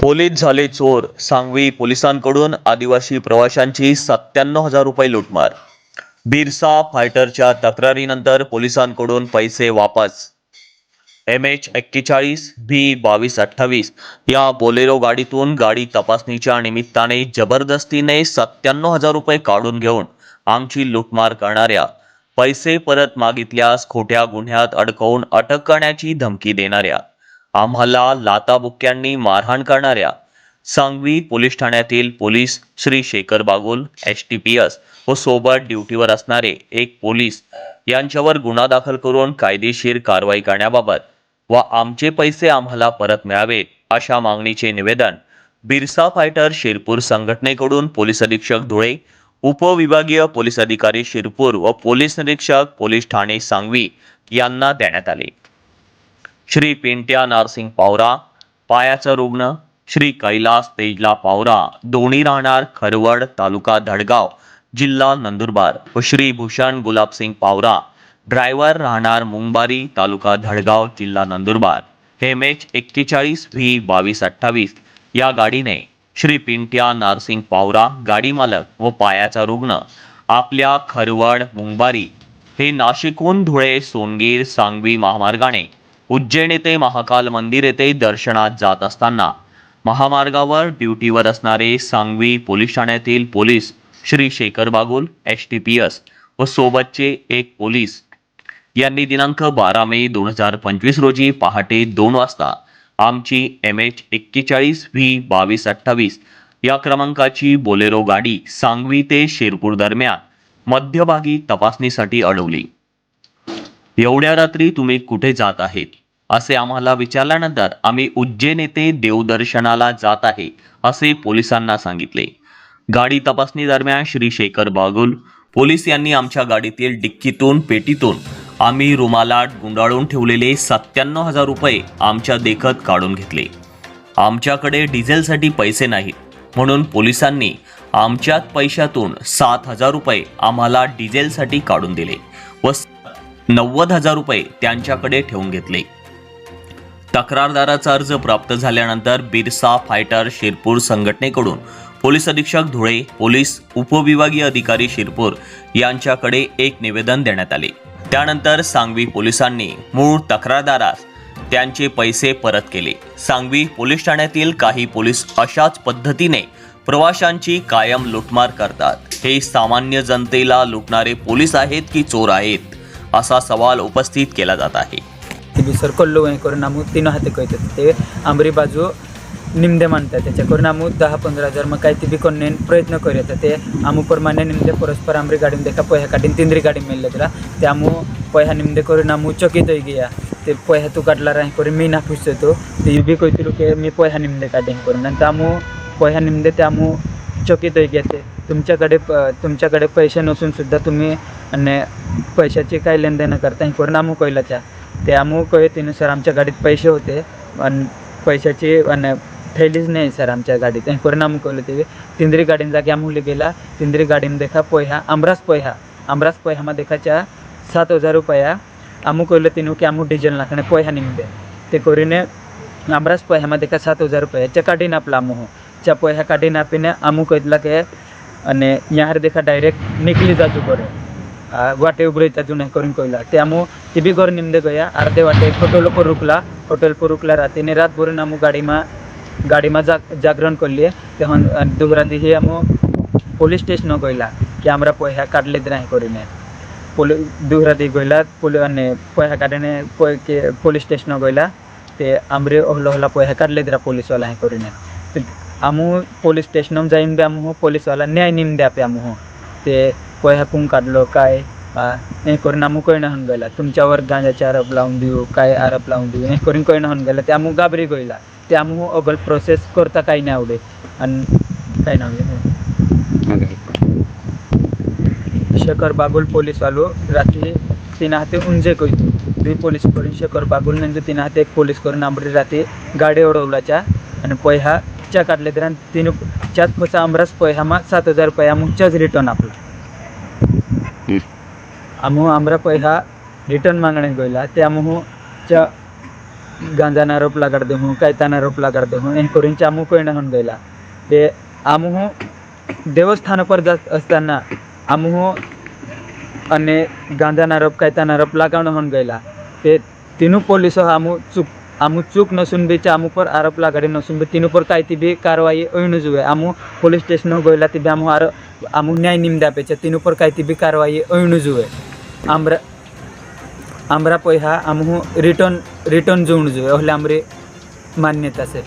Police झाले चोर सांगवी पोलिसांकडून आदिवासी प्रवाशांची सत्त्याण्णव हजार रुपये लुटमार. बिरसा फायटरच्या तक्रारीनंतर पोलिसांकडून पैसे वापस. एम एच एक्केचाळीस व्ही बावीस अठ्ठावीस. या बोलेरो गाडीतून गाडी तपासणीच्या निमित्ताने जबरदस्तीने सत्त्याण्णव हजार रुपये काढून घेऊन आमची लुटमार करणाऱ्या पैसे परत मागितल्यास खोट्या गुन्ह्यात अडकवून अटक करण्याची धमकी देणाऱ्या. आम्हाला लाताबुक्क्यांनी मारहाण करणाऱ्या सांगवी पोलीस ठाण्यातील police Shri Shekhar Bagul S T P S व सोबत ड्युटीवर असणारे एक पोलीस यांच्यावर गुन्हा दाखल करून कायदेशीर कारवाई करण्याबाबत व आमचे पैसे आम्हाला परत मिळावेत अशा मागणीचे निवेदन बिरसा फायटर शिरपूर संघटनेकडून पोलीस अधीक्षक धुळे उपविभागीय पोलीस अधिकारी शिरपूर व पोलीस निरीक्षक पोलीस ठाणे सांगवी यांना देण्यात आले. श्री पेंट्या नारसिंग पावरा पायाचा रुग्ण श्री कैलास तेजला पावरा दोन्ही राहणार खरवड तालुका धडगाव जिल्हा नंदुरबार व श्री भूषण गुलाबसिंग पावरा. ड्रायव्हर राहणार मुंबारी तालुका धडगाव जिल्हा नंदुरबार. एम एच एक्केचाळीस व्ही बावीस अठ्ठावीस. या गाडीने श्री पिंट्या नारसिंग पावरा गाडी मालक व पायाचा रुग्ण आपल्या खरवड मुंबारी हे नाशिकहून धुळे सोनगीर सांगवी महामार्गाने उज्जैन येथे महाकाल मंदिर येथे दर्शनात जात असताना महामार्गावर ड्युटीवर असणारे सांगवी पोलीस ठाण्यातील police Shri Shekhar Bagul S T P S व सोबतचे एक पोलीस यांनी दिनांक बारा मे दोन हजार पंचवीस रोजी पहाटे दोन वाजता आमची एम एच एक्केचाळीस व्ही बावीस अठ्ठावीस या क्रमांकाची बोलेरो गाडी सांगवी ते शिरपूर दरम्यान मध्यभागी तपासणीसाठी अडवली. एवढ्या रात्री तुम्ही कुठे जात आहेत? असे आम्हाला विचारल्यानंतर आम्ही उज्जैन येथे देवदर्शनाला जात आहे असे पोलिसांना सांगितले. गाडी तपासणी दरम्यान श्री शेखर बागुल पोलीस यांनी आमच्या गाडीतील डिक्कीतून पेटीतून आम्ही रुमालात गुंडाळून ठेवलेले सत्त्याण्णव हजार रुपये आमच्या देखत काढून घेतले. आमच्याकडे डिझेलसाठी पैसे नाहीत म्हणून पोलिसांनी आमच्यात पैशातून सात हजार रुपये आम्हाला डिझेलसाठी काढून दिले. नव्वद हजार रुपये त्यांच्याकडे ठेवून घेतले. तक्रारदाराचा अर्ज प्राप्त झाल्यानंतर बिरसा फायटर शिरपूर संघटनेकडून पोलीस अधीक्षक धुळे पोलीस उपविभागीय अधिकारी शिरपूर यांच्याकडे एक निवेदन देण्यात आले. त्यानंतर सांगवी पोलिसांनी मूळ तक्रारदारास त्यांचे पैसे परत केले. सांगवी पोलीस ठाण्यातील काही पोलीस अशाच पद्धतीने प्रवाशांची कायम लुटमार करतात. हे सामान्य जनतेला लुटणारे पोलीस आहेत की चोर आहेत? असा सवाल उपस्थित केला जात आहे. ती सर कल्लो हें करून आमू तीन हाते कळतात ते आंबरी बाजू निमदे मानतात त्याच्याकडून करून दहा पंधरा हजार मग काय ती बी कोण प्रयत्न करत ते आमू प्रमाणे निमदे परस्पर आंबरी गाडी देखा पोह्या काढीन तिंद्री गाडी मेळले तुला. ते आमू पोह्या निमदे करून आमू चकित होई गया. ते पोह्या तू काढला राही करून मी ना खुश होतो ते बी कहतील की मी पोह्या निमदे काढीन करून. आणि आमू पोह्या निमदे ते आमू चकीत होई ते. तुमच्याकडे प- तुमच्याकडे पैसे नसूनसुद्धा तुम्ही आणि पैशाची काय लेनदेन करता हे करून अमुक कळलं त्या ते आमू सर आमच्या गाडीत पैसे होते. आणि पैशाची आणि थैलीच नाही सर आमच्या गाडीत. आणि करून आमू ते. तिंद्री गाडीन जागी अमुकली गेला. तिंद्री गाडीन देखा पोह्या आमरास पोह्या. आमरास पोह्यामा देखाच्या सात हजार रुपया. अमुक होईल तिनू की अमुक डिझेल नाखणे पोह्या निघते ते करीने आमरास पोह्यामा देखा सात हजार रुपया. च्या काढीन आपला आमू च्या पोह्या काढीन आपीने अमुक कहला के અને યાર દેખા ડાયરેક્ટ નીકળી જાતું કરે આ વાટે ઉભરી જાતું નહીં કરીને કોઈલા તે આમુ તે બી ઘર નિમદે ગયા અડધે વાટે એક હોટલ પર રૂકલા હોટલ પર રૂકલા રાતીને રાત ભરીને આમુ ગાડીમાં ગાડીમાં જાગ જાગરણ કરલીએ તે હન દુગરા દીધી આમુ પોલીસ સ્ટેશન ગયેલા કે આમરા પૈસા કાઢલે જ નહીં કરીને પોલીસ દુહરાથી ગયેલા પોલી અને પૈસા કાઢીને કોઈ કે પોલીસ સ્ટેશન ગયેલા તે આમરે ઓહલા ઓહલા પૈસા કાઢલે જ પોલીસવાલા હે કરીને ᱟᱢᱦᱚᱸ ᱯᱩᱞᱤᱥ स्टेशनम ᱡᱟᱭᱤᱱ ᱵᱮ ᱟᱢᱦᱚᱸ ᱯᱩᱞᱤᱥ वाला न्याय नेम द्या पे आमहो ते कोय हकूम काढलो काय? हे करून आम्ही कळणं होऊन गेला तुमच्यावर गांजाचे आरोप लावून देऊ काय आरोप लावून देऊ? हे करून कळणं होऊन गेला ते आम्ही घाबरी गेला ते आम्ही अगल प्रोसेस करता काही नाही आवडे। आणि काय नाव शेखर बागुल पोलीस वालो रात्री तीन हाते उंजे कळतो दुई पोलीस करून शेखर बागुल नंतर तीन हाते एक पोलीस करून आमरी रात्री गाडी ओढवलाच्या। आणि पोय हा च्या काढले तर आणि तिने चात पसा अमरास पया मा सात हजार पया मग चाच रिटर्न आपला. अमरा आमरा हा रिटर्न मागणे गोयला. ते आमू च्या गांजाना रोप लागाड देऊ कायताना रोप लागाड देऊ हे करून चामू कोयना होऊन गेला ते आमू देवस्थानापर जात असताना आमू અને ગાંધાના રપ रोप રપ લાગણ હન ગયેલા ते તેનું પોલીસો આમું चुक આમુ ચૂક નસુન બેચે આમુ પર આરોપ લગાડી નસુન બે તીન ઉપર કાંઈ બી કાર્યવાહી હોઈને જોઈએ આમુ પોલીસ સ્ટેશન ગયેલા તે આમુ આરો આમુ ન્યાય નિમદે આપે છે. તીન ઉપર કાંઈ બી કાર્યવાહી હોઈને જોઈએ આમરા આમરા પૈસા આમ હું રિટર્ન રિટર્ન જોવું જોઈએ એટલે આમરી માન્યતા છે.